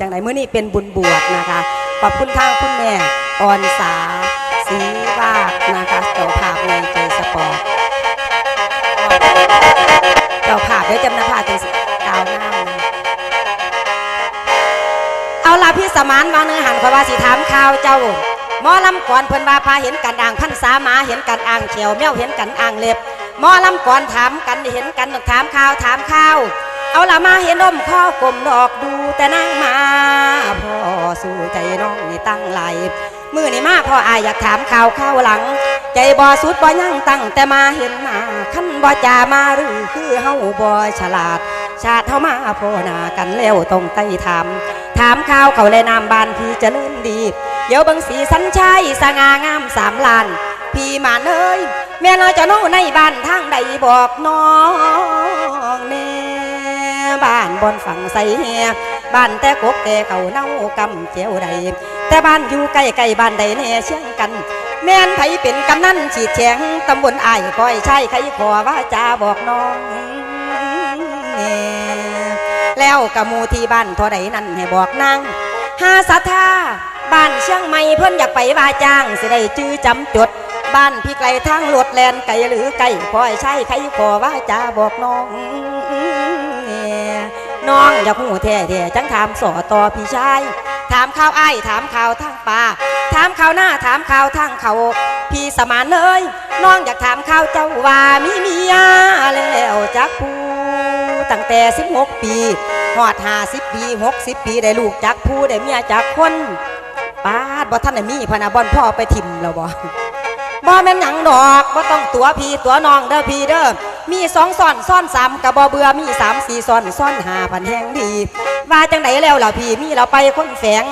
จังไหนมื้อนี้เป็นบุญบวชนะคะ ขอบคุณทางคุณแม่ออนสาศีวาดนะคะเจ้าภาพในใจสปอร์ตเจ้าภาพเดี๋ยวจำนภาเป็นกาวหน้ำนะเอาละพี่สมานวางเนื้อหันเพราะว่าสิถามข่าวเจ้าหมอลำก่อนเพิ่นว่าพาเห็นกันอ่างพันสาหมาเห็นกันอ่างเขียวแมวเห็นกันอ่างเล็บหมอลำก่อนถามกันเห็นกันถามข่าวถามข่าว เอาละมาเห็นนมข้อกลมดอกดูแต่นั่งมาพ่อสู้ใจน้องนี่ตั้งไหลมือนี่มาพ่ออายอยากถามข่าวข้าวหลัง ใจบ่สุดบ่ยังตั้งแต่มาเห็นหน้าขั้นบ่จามาหรือคือเฮาบ่ฉลาด ชาติเฮามาพ่อหน้ากันแล้วต้องไต่ถามถามข่าวเขาเลยนามบานพี่เจริญดี เดี๋ยวบังสีสันชัยสง่างามสามล้าน พี่มาเอ้ยแม่น้อยจะโน่ในบ้านทางใดบอกน้อง บ้านบอนฝั่งใส่เฮียบ้านแต่กกแต่เขาเน่ากำเจียวใดแต่บ้านอยู่ใกล้ใกล้บ้านใดแน่เชียงกัน แม่นไผเป็นกำนันฉีดแฉงตำบลอ้ายก้อยใช่ใครขอว่าจาบอกน้องแน่แล้วกะมูที่บ้านท่าใดนั่นให้บอกนางหาสัทธาบ้านเชียงใหม่เพิ่นอยากไปว่าจ้างสิได้จื้อจำจดบ้านพี่ไกลทางรถแลนไกลหรือไกลคอยใช่ใครขอว่าจาบอกน้อง น้องอยากหูแท้แท้จังถามสอต่อพี่ชายถามข่าวไอ้ถามข่าวทางป่าถามข่าวหน้าถามข่าวทางเขา พี่สมานเลยน้องอยากถามข่าวเจ้าว่ามีเมียแล้วจักผู้ตั้งแต่16ปีหอด50ปี60ปีได้ลูกจักผู้ได้เมียจักคนป้าดบ่ท่านได้มีพนาบอนพ่อไปทิมแล้วบ่บ่แม่นหยังดอกบ่ต้องตัวพี่ตัวน้องเด้อพี่เด้อ มีสองซ้อนซ้อนสามกระบ่เบือมีสามสี่ซ้อนซ้อนห้าพันแห่งดี ว่าจังไดแล้วล่ะพี่มีเราไปคนแฝง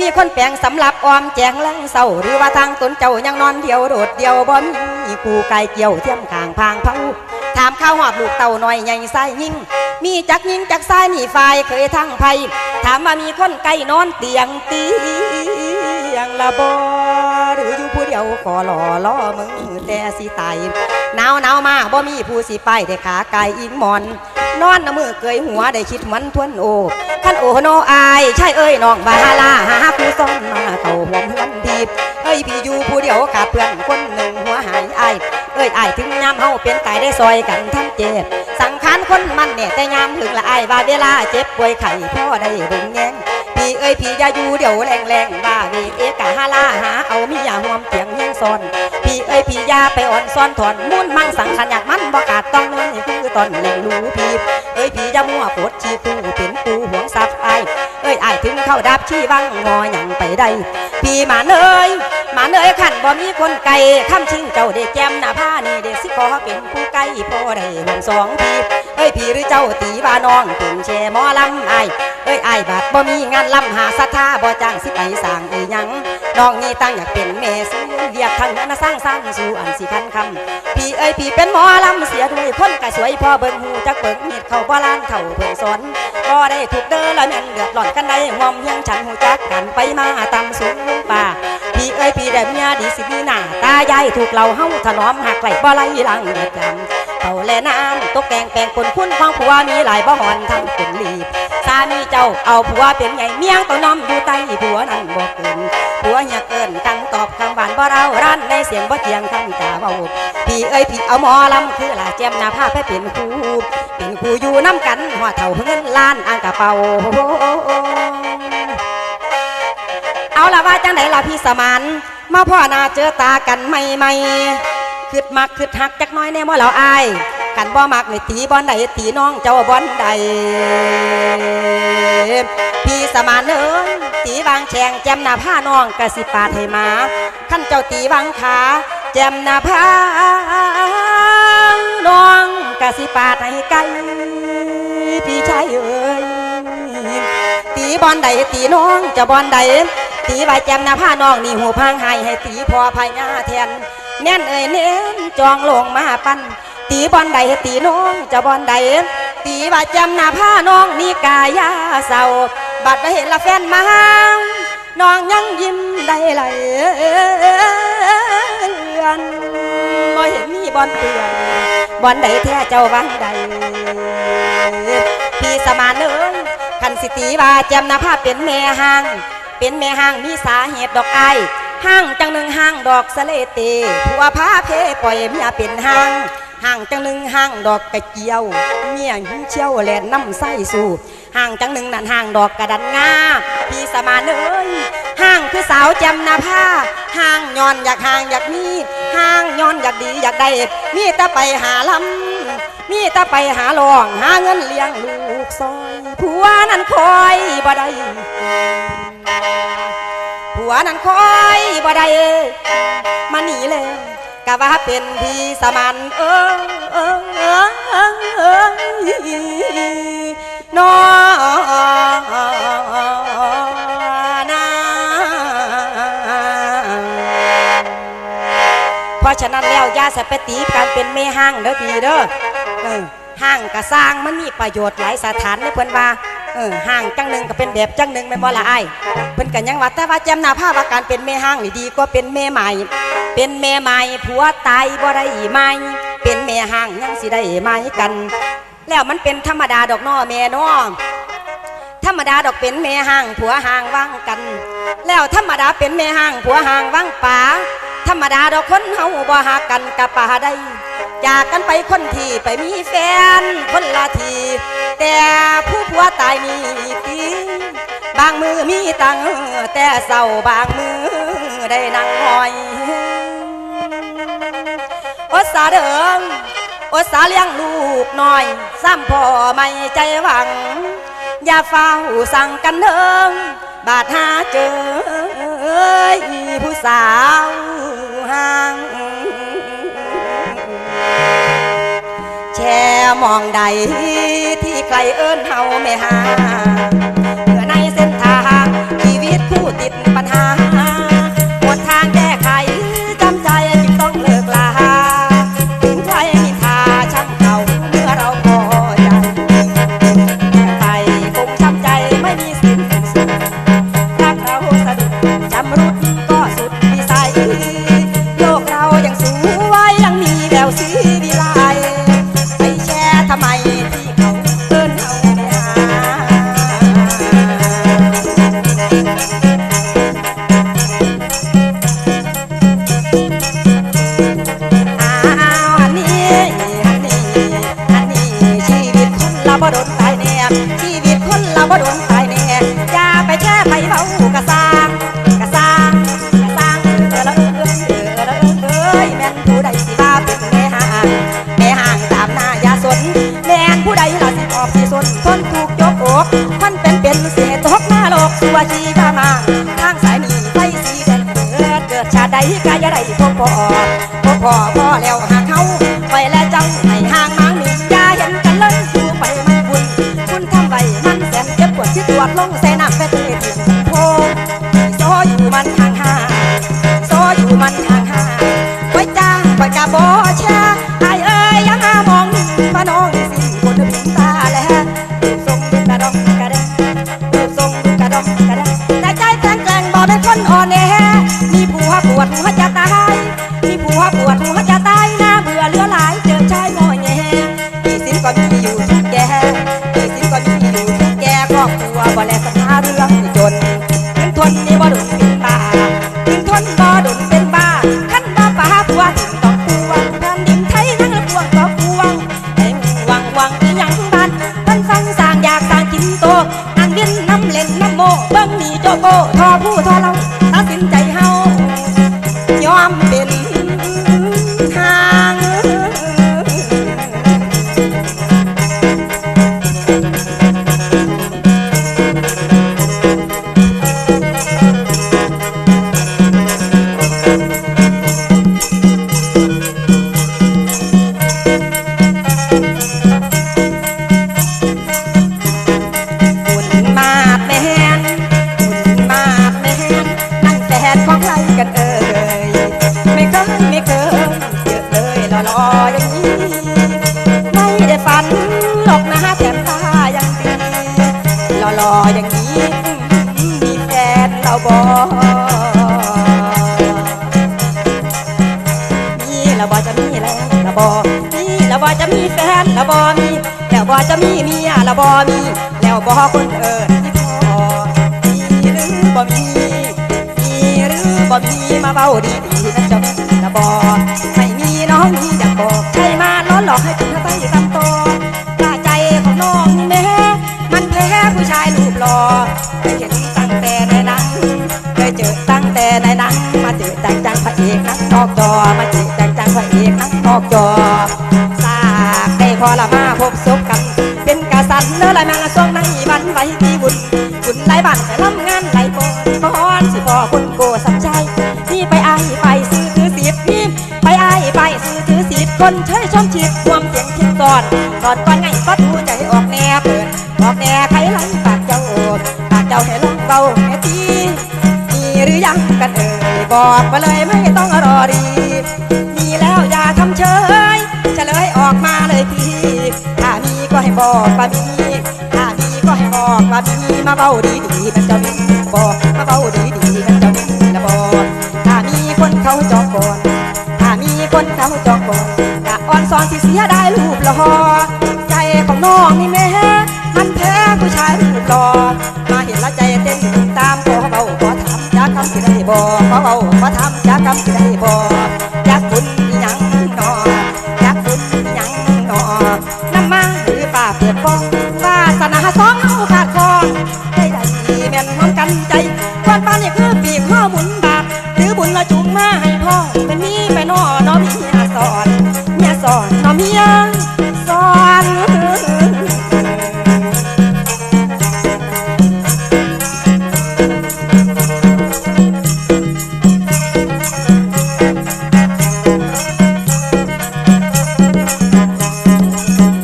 มีคนแฝงสำหรับออมแจงแรงเศร้าหรือว่าทางตนเจ้ายังนอนเดียวโดดเดียวบ่มีกูไก่เกี่ยวเทียมข้างพางเผาถามข้าวหอบลูกเต่าน้อยใหญ่ไส้ยิ่ง มีจักยิงจักซ้ายหนีไฟเคยทั้งไพถามว่ามีคนไก่นอนเตียงตียงละบ่หรืออยู่ผู้เดียวขอหล่อล่อมือแต่สิตาย หนาวหนาวมาบ่มีผู้สิไปได้ขาไก่อิงหมอน นอนน้ำมือเกยหัวได้คิดมันทวนโอขันโอโนอายใช่เอ้ยน้องบาฮาลาหาผู้ซ่อนมาเข้าหวมหันดีเอ้ยพี่อยู่ผู้เดียวขาดเพื่อนคนหนึ่งหัวหายไอเอ้ยไอถึงยามเฮาเป็นไก่ได้ซอยกันทั้งเจ็บสังขารคนมันเนี่ยแต่ยามถึงละไอายว่าเวลาเจ็บป่วยไข้พ่อได้บึงแยงพี่เอ้ยพี่อย่าอยู่เดี๋ยวแรงแรงๆว่าวีเอกะฮาลาหาเอามียาหวมเตียงเฮียงซ้อน พี่เอ้ยพี่ยาไปอ่อนซ้อนถอนมุ่นมั่งสังขันอยากมันบ่กาดต้องนั่นนี่คือตอนแหล่งรู้พี่เอ้ยพี่ยามัวโคดชีกูเป็นปูห่วงทรัพย์ไอเอ้ยไอ้ถึงเข้าดับชีวังงอหยังไปได้พี่มาเนยมาเนยขันบ่มีคนไก่คำชิงเจ้าเด็กแก้มหน้าผ้านี่เด็กสิขอเป็นผู้ไก่พ่อได้ห่วงสองพี่ เอ้ยพี่หรือเจ้าตีว่าน้องเป็นแช่หมอลำไอเอ้ยไอบาดบ่มีงานลำหาสัทธาบ่จ้างสิไปสร้างอีหยังน้องนี่ตั้งอยากเป็นแม่ซื้อเรียกทางนั้นสร้างสร้างสู่อันสิคันคำพี่เอ้ยพี่เป็นหมอลำเสียด้วยพ้นกะสวยพ่อเบิ่งหูจักเบิ่งมีดเขาบ่ล้านเท่าเพิ่นสอนบ่ได้ถูกเด้อแล้วแม่นเดือดร้อนกันได้งอมเฮียงฉันหูจักกันไปมาตามสูงป่าพี่เอ้ยพี่ได้เมียดีสิมีหน้าตายายถูกเราเฮาถนอมหักไหลบ่ไหลหลังเดือดดำาแลน้ำตกแต่งแปลงคนคุณของผัวมีหลายบ่หอนทั้งคนรีบสามีเจ้าเอาผัวเป็นใหญ่เมียงต้องน้อมอยู่ใต้ผัวนั่นบ่เกินผัวอย่าเกินกันตอบคำหวานบ่เราร้านในเสียงบ่เจียงคำจ่าเบาพี่เอ้ยพี่เอาหมอลำคือละแจมนาผ้าไปเป็นครูเป็นครูอยู่น้ำกันหัวเท่าเงินล้านอ่างกระเป๋าเอาละว่าจังไหนล่ะพี่สมานมาพ่อนาเจอตากันใหม่ๆ คืดมักคืดหักจักน้อยแน่บ่เราอายกันบ่มักนี่ตีบอนใดตีน้องเจ้าบอนใดพี่สมานเอ้ยตีวางแฉงแจมหน้าผ้าน้องกะสิปาดให้มาขั้นเจ้าตีวางขาแจมหน้าผ้าน้องกะสิปาดให้ไกลพี่ชายเอ้ยตีบอลใดตีน้องจะบอลใดตีใบแจมหน้าผ้าน้องนี่หูพังให้ให้ตีพอพายาแทน แน่นเอ้ยเน้นจองลงมาปั้นตีบอลใดตีน้องจะบอลใดตีใบแจมหน้าผ้าน้องนี่กายาเศร้าบัดไปเห็นละแฟนมาน้องยังยิ้มได้ไหลเลือนบ่เห็นมีบอลเตือนบอลใดแท้เจ้าวังใดพี่สมานเอ้ยขันสิตีว่าแจมนาภาเป็นแม่ห้าง เป็นแม่ห้างมีสาเหตุดอกไอาย ห้างจังหนึ่งห้างดอกสะเลเตผัวพาเพปล่อยเมียเป็นห้างห้างจังหนึ่งห้างดอกกระเจียว เมียหิ้เชี่ยวแลนน้ำไส้สู่ห้างจังหนึ่งนั่นห้างดอกกระดันงาพี่สมานเอ้ยห้างคือสาวจมนาภาห้างย้อนอยากห้างอยากมีห้างย้อนอยากดีอยากได้มีแต่ไปหาลำมีแต่ไปหาลองหาเงินเลี้ยงลูกซอยผัวนั้นคอยบ่ได้ วนั้นคอยบ่ได้มาหนีเลยกะว่าเป็นพี่สมันเออเออเออเออเออนอนาเพราะฉะนั้นแล้วยาสไปตีการเป็นแม่ห้างเด้อพี่เด้อห้างกะสร้างมันมีประโยชน์หลายสถานในเพิ่อนว่า เออห้างจังหนึ่งก็เป็นแบบจังหนึ่งแม่นบ่ละไอ้ายเพิ่นก็ยังว่าแต่ว่าแจมหน้าภาว่าการเป็นแม่ห้างนี่ดีกว่าเป็นแม่ใหม่ เป็นแม่ใหม่ผัวตายบ่ได้ใหม่เป็นแม่ห้างยังสิได้ใหม่กัน แล้วมันเป็นธรรมดาดอกน้อแม่น้อ ธรรมดาดอกเป็นแม่ห้างผัวห้างว่างกัน แล้วธรรมดาเป็นแม่ห้างผัวห้างว่างป่าธรรมดาดอกคนเฮาบ่หากันกะป่าได้ จากกันไปคนที่ไปมีแฟนคนละที แต่ผู้ผัวตายมีตีบางมือมีตังแต่เศร้าบางมือได้นั่งหอยอดสาเดิงอดสาเลี้ยงลูกน้อยซ้ำพ่อไม่ใจหวัง อย่าเฝ้าสั่งกันเดิงบาดหาเจอผู้สาวห่าง แช่มองใดที่ใครเอิ้นเฮาไม่หา กระซางกระซางกระซางเออละเออเออเออละเออเอ้ยแม่นผู้ใดสิว่าเป็นแม่ห่างแม่ห่างตามหน้ายาสนแม่นผู้ใดล่ะสิออกสิสนทนถูกยกอกมันเป็นเป็นเศษตกหน้าโลกสัวชีบามาทางสายนี้ไฟสีแดงเกิดเกิดชาใดกายใดพบพอพบพอพอแล้ว คุณ แล้วบอจะมีแฟนและบอมี แล้วบอจะมีเมียและบอมี แล้วบ่คนเอิญที่พอมีหรือบ่มีมีหรือบ่มีมาเบาดีดีนะจ้าแม่ละบอไม่มีน้องมีอยากบอกใครมาล้อหลอกให้ถึงไปตำตอกล้าใจของน้องแม่มันแพ้ผู้ชายรูปหล่อเคยเห็นตั้งแต่ในหนังเคยเจอตั้งแต่ในหนังมาเจอจังจังพระเอกนักนอกจอมาเจอจังจังพระเอกนักนอกจอ อละมาพบศพกัน เป็นกษัตริย์เนื้อลายแมงละช่วงในวันไหวที่บุญบุญไหลบ้านไปล้ำงานไหลบอนบอนสิพอคนโกสับใจนี่ไปไอไปซื้อถือสีดนี่ไปไอไปซื้อถือสีคนเชยชมชีดรวมเสียงคิดก่อนก่อนก่อนไงก็ทูใจออกแนวเปิดออกแนวใครไหลปากเจ้าปากเจ้าให้ลงเบาแม่ตีมีหรือยังกันเอ่ยบอกมาเลยไม่ต้องรอรีมีแล้วอย่าทำเฉยจะเลยออกมาเลยพี่ ก็ให้บอกว่ามีถ้ามีก็ให้บอกว่ามีมาเบาดีดีมันจะมีบอกมาเบาดีดีมันจะมีละบอกถ้ามีคนเขาจองก่อนถ้ามีคนเขาจองก่อนอย่าอ่อนสอนที่เสียได้รูปหล่อใจของน้องนี่แม่มันแพ้ผู้ชายรูปหล่อมาเห็นล้วใจเต้นตามขอเบาขอถามจากคำที่ได้บอกขอเบาขอถามจากคำที่ได้บอกอยากคุณ วันปานนี่คือปีกข้อหมุนบาปหรือบุญละจุงมาให้พ่อเป็นมีไปนอน้อมีเมียสอนเมียสอนน้อเมียสอน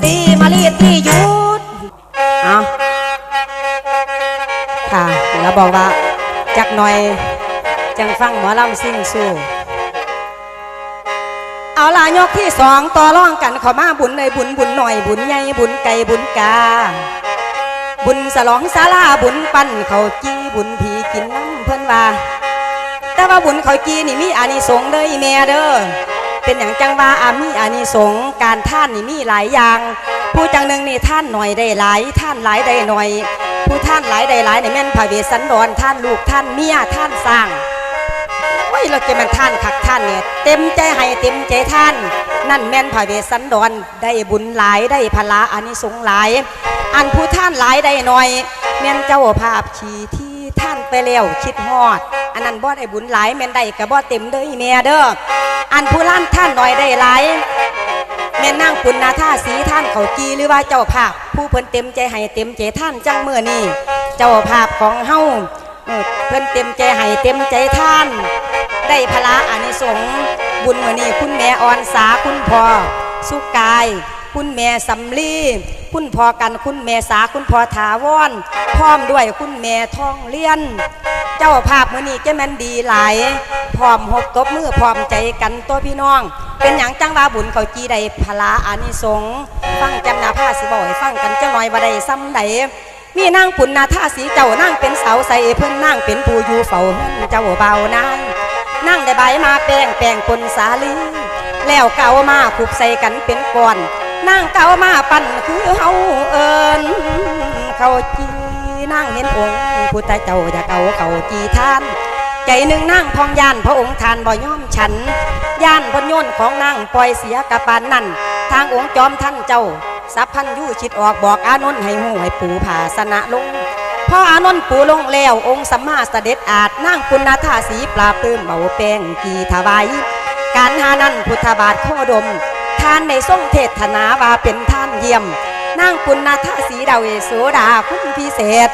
ตีมาลีตีหยุดเอาค่ะแล้วบอกว่า จักหน่อยจังฟังหมอลำซิ่งสู้เอาล่ะยกที่สองต่อร่องกันขอมาบุญในบุญบุญหน่อยบุญใหญ่บุญไก่บุญกา บุญสลองซาลาบุญปั้นเขาจี้บุญผีกินน้ำเพิ่นว่า แต่ว่าบุญเขาจีนี่มีอานิสงส์เด้ออีแม่เด้อ เป็นอย่างจังว่าอามีอานิสงการท่านนี่มีหลายอย่าง ผู้จังหนึ่งนี่ท่านหน่อยได้หลาย ท่านหลายได้หน่อย ผู้ท่านหลายได้หลายในแม่นพระเวสสันดรท่านลูกท่านเมียท่านสร้างโอ้ยเราจะมันท่านคักท่านเนี่ยเต็มใจให้เต็มใจท่าน นั่นแม่นพระเวสสันดรได้บุญหลายได้พละอานิสงหลาย อันผู้ท่านหลายได้หน่อยแม่นเจ้าภาพขี่ที่ท่านไปแล้วคิดฮอด อันนั้นบ่ได้บุญหลายแม่นได้ก็บ่เต็มเด้ออีแม่เด้อ อันผู้ล้านท่านหน่อยได้หลายแม่นางคุณนาท่าสีท่านเขากีหรือว่าเจ้าภาพ ผู้เพิ่นเต็มใจให้เต็มใจท่านจังเมื่อนี้เจ้าภาพของเฮาเพิ่นเต็มใจให้เต็มใจท่าน ได้พละอานิสงส์บุญเมื่อนี้คุณแม่อ่อนสาคุณพ่อสุกาย คุณแม่สำลีคุณพ่อกันคุณแม่สาคุณพ่อถาวรพร้อมด้วยคุณแม่ทองเลี้ยน เจ้าภาพมื่อนี้จะแม่นดีหลายพร้อมหกตบมือพร้อมใจกันตัวพี่น้อง เป็นอย่างจังว่าบุญเขาจีได้พลาอานิสงฟังจำหนาผ้าสิบ่อยฟังกันเจ้าหน่อยว่าได้ซ้ำใดมีนางปุณนาท่าสีเจ้านางเป็นเสาใส่เพิ่นนางเป็นผู้อยู่เฝ้าเฮือนเจ้าเบานางนางได้ใบมาแป้งแป้งปนสาลีแล้วเก่ามาผูกใส่กันเป็นก้อน นางเก่ามาปั่นคือเฮาเอิญเขาจีนางเห็นองค์พุทธเจ้าอยากเอาเขาจีท่าน ใจหนึ่งนั่งพองย่านพระองค์ทานบ่ยอมฉันย่านพญนของนางปล่อยเสียกระปานนั่น ทางองค์จอมท่านเจ้าสัพพันยูชิดออกบอกอานนท์ให้หูให้ปูผาสนะลงพ่ออานนท์ปูลงแล้วองค์สัมมาสเสด็จอาจนางปุณณาธาสีปลาปื้มเบาแป้งกีถวายการหานั้นพุทธบาทโคดม ท่านในทรงเทศนาว่าเป็นท่านเยี่ยมนางปุณณาธาสีดาวโสดาคุณพิเศษ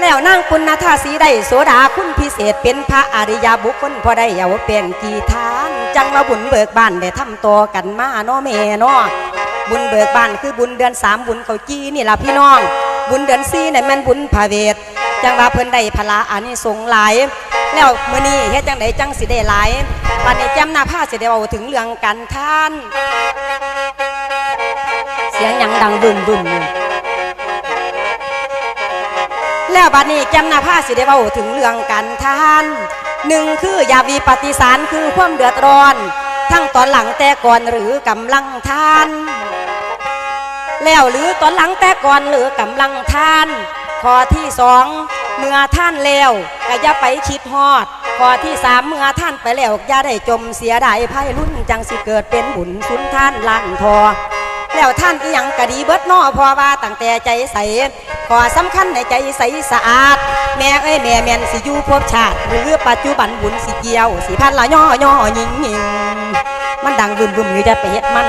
แล้วนางปุณณธาสีได้โสดาคุณพิเศษ เป็นพระอริยบุคคลพอได้เอาวเปลี่ยนกี่ทาน จังมาบุญเบิกบานได้ทำตัวกันมาเนาะแม่เนาะบุญเบิกบานคือบุญเดือนสามบุญเขาจีนี่ล่ะพี่น้อง บุญเดือนสี่เนี่ยแม่นบุญพระเวทจังว่าเพิ่นได้พละอานิสงส์หลาย แล้วมื้อนี้เฮ็ดจังไดจังสิได้หลาย บัดนี้แจำหน้าผ้าเสิได้เว้าถึงเรื่องกันท่าน เสียงยังดังบึมบึมอยู่แล้วบัดนี้จำนาผ้าสิได้เว้าถึงเรื่องการท่านหนึ่งคืออย่าวีปฏิสารคือความเดือดร้อน ทั้งตอนหลังแต่ก่อนหรือกำลังท่าน แล้วหรือตอนหลังแต่ก่อนหรือกำลังท่าน ข้อที่สองเมื่อท่านแล้วก็อย่าไปคิดฮอด ข้อที่สามเมื่อท่านไปแล้วอย่าได้จมเสียดายไพ่รุ่นจังสิเกิดเป็นบุญสุนท่านลั่นทอ แล้วท่านอีหยังกะดีเบิดนอพอว่าตั้งแต่ใจใสขอสำคัญในใจใสสะอาด แม่เอ้ยแม่แม่นสิอยู่ภพชาติ หรือปัจจุบันบุญสิเกี่ยวสิพันละย่อย่อยิงยิงมันดังบึมบึมอยู่จะไปเฮ็ดมัน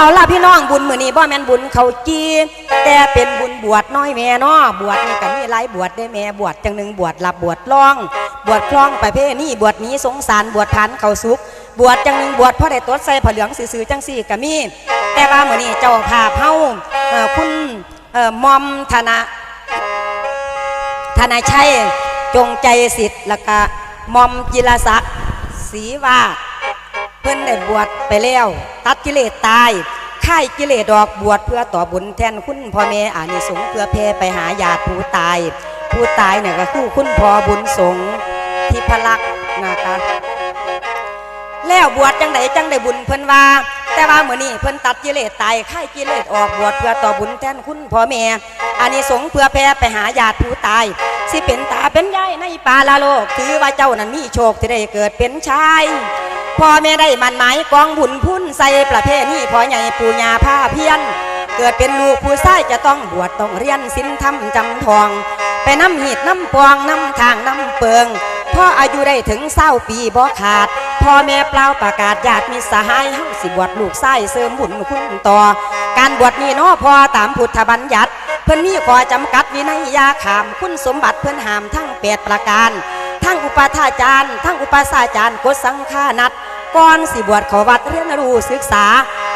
เอาล่ะพี่น้องบุญมือนี้บ่แม่นบุญเขาจีแต่เป็นบุญบวชน้อยแม่นาะบวชนี่ก็มีหลายบวชได้แม่บวชจังหนึ่งบวชหลับบวชล่อง บวชคล้องไปเพนี่บวชนี้สงสารบวชพันเขาสุกบวชจังหนึ่งบวชพ่อได้ตดใส่ผ้าเหลืองซื่อจังสี่ก็มีแต่ว่ามือนี้เจ้าภาพเฮาเอ่อคุณมอมธนะธนาชัยจงใจสิทธิ์ล้วก็มอมจิรศักดิ์ศรีวาด เพิ่นได้บวชไปแล้ว ตัดกิเลสตายค่ายกิเลสดอกบวชเพื่อต่อบุญแทนคุณพ่อแม่อานิสงส์เพื่อแพ่ไปหาญาติผู้ตาย ผู้ตายเนี่ยก็คือคุณพ่อบุญสงฆ์ที่พลักด์นะคะแล้วบวชจังไดจังได้บุญเพิ่นว่า แต่ว่าเมื้อนี้เพิ่นตัดกิเลสตายค่ายกิเลสออกบวชเพื่อต่อบุญแทนคุณพ่อแม่อานิสงส์เพื่อแพ่ไปหาญาติผู้ตายสิเป็นตาเป็นยายในป่าละโลกถือว่าเจ้านั้นมีโชคที่ได้เกิดเป็นชาย พ่อแม่ได้มันหมายกองบุญพุ่นใส่ประเพณีพ่อใหญ่ปู่ย่าผ้าเพียน เกิดเป็นลูกผู้ชายจะต้องบวชต้องเรียนศีลธรรมจำทอง ไปน้ำหีดน้ำปองน้ำทางน้ำเปิงพ่ออายุได้ถึงเศร้าปีบ่ขาดพ่อแม่เปล่าประกาศญาติมีสหายเฮาสิบวชลูกไส้เสริมบุญคุณต่อ การบวชนี่เนาะพอตามพุทธบัญญัติ เพิ่นมีข้อจำกัดวินัยยาขามคุณสมบัติเพิ่นหามทั้งแปดประการ ทั้งอุปาทาจารย์ ทั้งอุปาสาจารย์กฎสังฆานัดก่อนสิบวชขอวัดเรียนรู้ศึกษา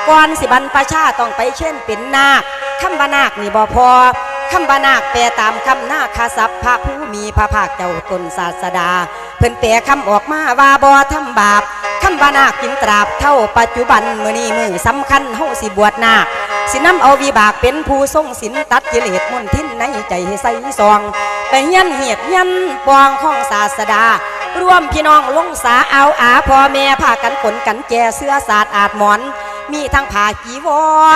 ก่อนสิบรรพชาต้องไปเช่นเป็นนาคคำบานาคนี่บ่พอคำบานาคแปลตามคำนาคาศัพท์พระผู้มีพระภาคเจ้าตนศาสดา เพิ่นแปลคำออกมาว่าบ่ทำบาปคำบานาคกินตราบเท่าปัจจุบันมือนี้มือสำคัญเฮาสิบวชนาคสินำเอาวิบากเป็นผู้ทรงศีลตัดกิเลสมุนทินในใจให้ใสซอง ไปยันเหียดยันปองของศาสดา ร่วมพี่น้องลงสาเอาอาพ่อแม่พากันขนกันแจเสื้อสาดอาดหมอน มีทั้งผ้ากีว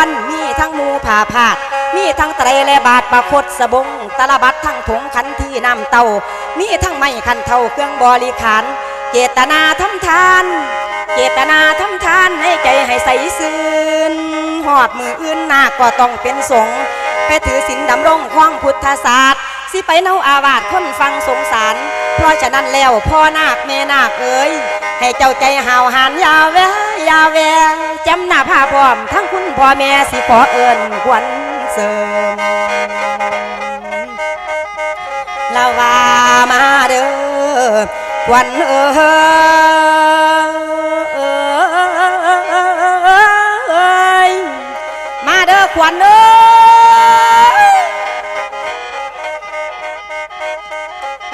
ร มีทั้งมูผ้าผาด มีทั้งไตรและบาทประคตสบงตะละบัดทั้งถงขันที่น้ำเต้า มีทั้งไม้ขันเท่าเครื่องบริขารเจตนาทำทาน เจตนาทำทานให้ใจให้ใสซื่นหอดมืออื่นหนาคก็ต้องเป็นสงไปถือศีลดำรงข้องพุทธศาสตร์ สิไปเนาอาวาสคนฟังสงสาร เพราะฉะนั้นแล้วพ่อนาคแม่นาคเอ๋ยให้เจ้าใจหาวหานยาแวยาแวจำหน้าผ้าพร้อม ทั้งคุณพ่อแม่สิขอเอิญควันเสริมลาวามาเด้อควันเอ้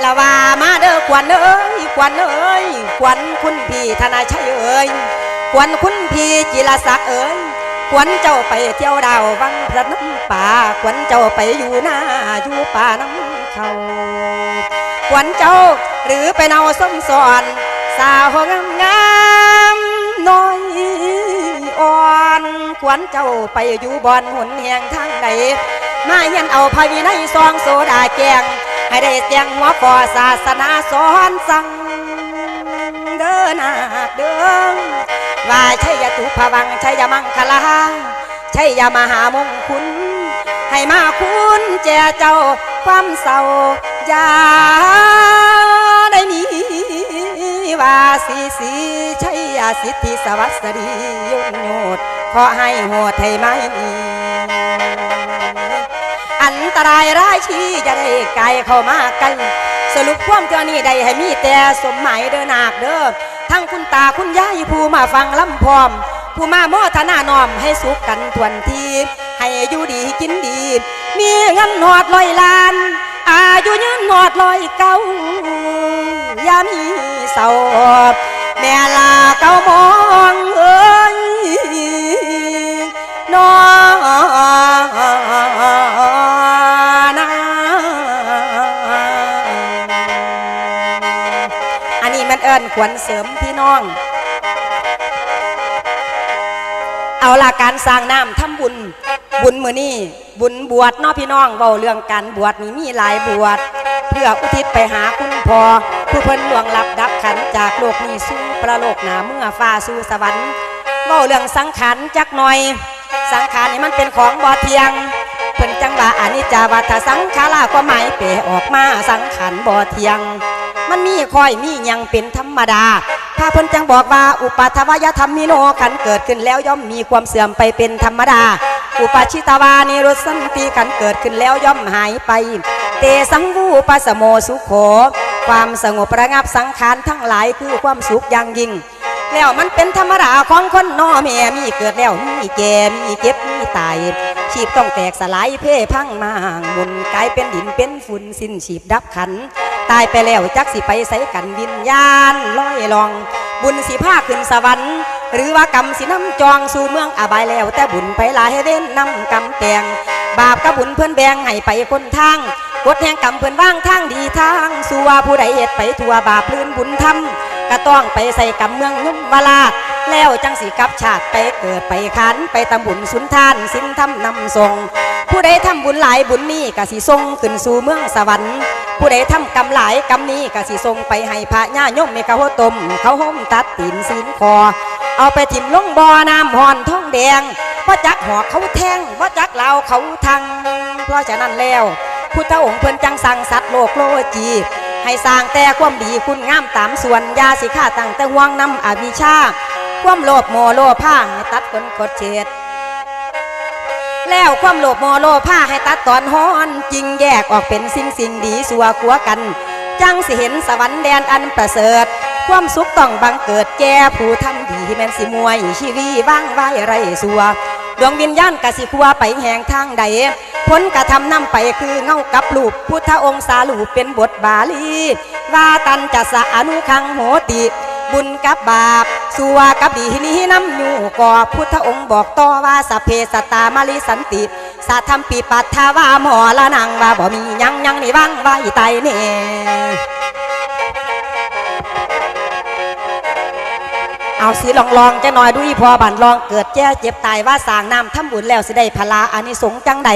ลาว่ามาเด้อควันเอ้ยควันเอ้ยควันคุณพี่ธนาชัยเอ้ยควันคุณพี่จิรศักดิ์เอ้ยควันเจ้าไปเที่ยวดาววังพระน้ำป่าควันเจ้าไปอยู่หน้าอยู่ป่าน้ำเขาขวัญเจ้าหรือไปเอาส้มสอนสาวงามงามน้อยอ่อนขวัญเจ้าไปอยู่บอนหุนแห่งทางใดมาเฮียนเอาภาวินัยซองโซดาแกง ให้ได้เสียงหัวก่อศาสนาสอนสั่งเดินนาเดินว่าชัยตุภวังชัยมังคลาชัยมหามงคุณ ให้มาคุณแจเจ้าความเศร้าอย่าได้มีว่าสีสีชัยาสิทธิสวัสดียนโยดขอให้โหดให้ไม่มี อันตรายร้ายชีจะได้ไกลเข้ามาใกันสรุปความเท่านี้ได้ให้มีแต่สมหมายเด้อนาคเด้อทั้งคุณตาคุณยายผู้มาฟังลำพร้อม ผู้มาโมทนานอมให้สุขกันทวนทีให้อยู่ดีกินดี มีเงินหอดลอยล้าน อายุยืนหอดลอยเก้ายามีเศร้าแม่ลาเก้ามองเอ้ยน้อง นะอันนี้มันขวัญเสริมพี่น้อง เอาล่ะการสร้างน้ำทำบุญ บุญมือนี่บุญบวชนาะพี่น้องเว้าเรื่องการบวชนี่มีหลายบวช เพื่ออุทิศไปหาคุณพ่อผู้เพิ่นล่วงลับดับขันจากโลกนี้สู่ประโลกหนาเมื่อฟ้าสู่สวรรค์เว้าเรื่องสังขารจักหน่อย สังขารนี่มันเป็นของบ่เทียง จังว่าอนิจจาวัฏสังขาราก็หมายเปออกมาสังขารบ่เที่ยง มันมีคอยมียังเป็นธรรมดาถ้าเพิ่นจังบอกว่าอุปาทวายธรรมมิโนขันเกิดขึ้นแล้วย่อมมีความเสื่อมไปเป็นธรรมดา อุปาชิตวานิรุสันติขันเกิดขึ้นแล้วย่อมหายไป เตสังวูปสโมสุโข ความสงบระงับสังขารทั้งหลายคือความสุขอย่างยิ่งแล้วมันเป็นธรรมดาของคนนอแม่มีเกิดแล้วมีแก่มีเก็บมีตาย ชีพต้องแตกสลายเพ่พังมางมุนกลายเป็นดินเป็นฝุ่นสิ้นชีพดับขัน ตายไปแล้วจักสิไปใส่กันวิญญาณลอยลอง บุญสิพาขึ้นสวรรค์หรือว่ากรรมสิน้ำจองสู่เมืองอบายแล้ว แต่บุญไปลายให้เว้นนำกรรมแตงบาปกับบุญเพื่อนแบงให้ไปคนทางกฎแห่งกรรมเพื่อนว่างทางดีทางสัวผู้ใดเหตุไปทัวบาปลื่นบุญทำก็ต้องไปใส่กรรมเมืองยุ่มวลาด แล้วจังสิกลับชาติไปเกิดไปขันไปตำบุญสุนทานสินทำนำทรง ผู้ใดทำบุญหลายบุญนี้กสิทรงขึ้นสู่เมืองสวรรค์ผู้ใดทำกรรมหลายกรรมนี้กสิทรงไปให้พระญาโยมเมกะโหตม เขาห่มตัดตีนศีลคอ เอาไปถิ่มลงบ่อน้ำหอนท้องแดงว่าจักหอกเขาแทงว่าจักเหล่าเขาทัง เพราะฉะนั้นแล้วพุทธองค์เพิ่นจังสั่งสัตว์โลกโลจีให้สร้างแต่ความดีคุณงามตามส่วนยาสิฆ่าตั้งแต่ห่วงนำอวิชชา ความโลภโมโลภาให้ตัดคนกดเฉดแล้วความโลภโมโลภาให้ตัดตอนฮ้อนจริงแยกออกเป็นสิ่งสิ่งดีสัวขัวกัน จังสิเห็นสวรรค์แดนอันประเสริฐ ความสุขต้องบังเกิดแก่ผู้ทำดีแม่นสิมวยชีวีว่างไว้ไรสัวดวงวิญญาณกสิคัวไปแห่งทางใดผลกระทำนำไปคือเงากับรูปพุทธองค์สาลูปเป็นบทบาลีว่าตันจะสะอนุคังโหติ บุญกับบาปสัวกับดีนี้น้ำอยู่ก่อพุทธองค์บอกต่อว่าสเพสตามาลิสันติสัทธรรมปีปัทธาวาหมอละนังว่าบ่มียังยังนี่ว่างไว้ไตเน่เอาสิลองลองจะหน่อยดูอีพอบันลองเกิดแจ้เจ็บตายว่าสางน้ำทำบุญแล้วสิได้พลาอานิสงส์จังใด